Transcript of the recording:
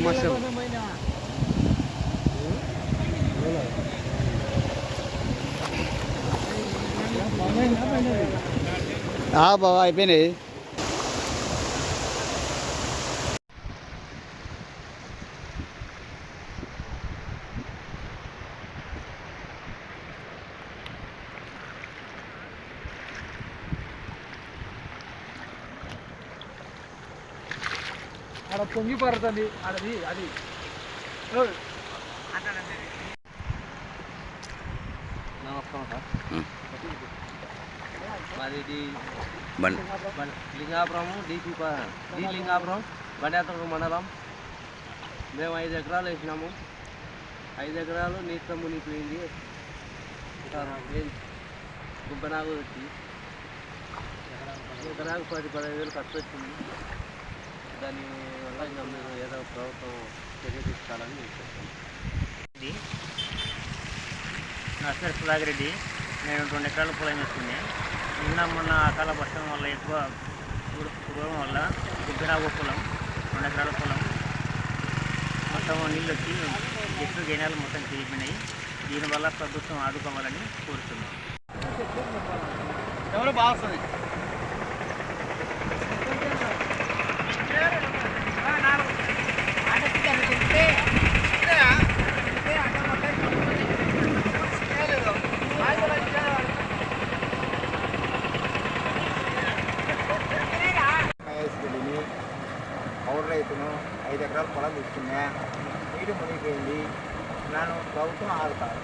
masuk. હા બાબા આપીને ఆడ పొంగి పడుతుంది అది అది. మాది లింగాపురం డిపి డి లింగాపురం బండాతర మండలం. మేము ఐదు ఎకరాలు వేసినాము. ఐదు ఎకరాలు నీటితో మునిగిపోయింది. గుంపనాగు వచ్చి ఎకరాకు పది పదహైదు వేలు ఖర్చు వచ్చింది. దాని వల్ల మీరు ఏదో ప్రభుత్వం చర్య తీసుకోవాలని నేను చెప్తాను రెడ్డి. నర్సరీ సుధాకరెడ్డి నేను రెండు ఎకరాల పొలం వేసుకునే నిన్న మొన్న అకాల వర్షం వల్ల ఎక్కువ కురవడం వల్ల గుబ్బినాగు పొలం రెండు ఎకరాల పొలం. మొత్తం నీళ్ళు వచ్చి చెట్లు గేనాలు మొత్తం చేయిపోయినాయి దీనివల్ల ప్రభుత్వం ఆదుకోవాలని కోరుతున్నాం. ఎవరు బాగుంది పౌరు రైతును ఐదు ఎకరాల పొలం తీసుకున్నా నీరు మునిగిపోయింది. నన్ను ప్రభుత్వం ఆదుతారు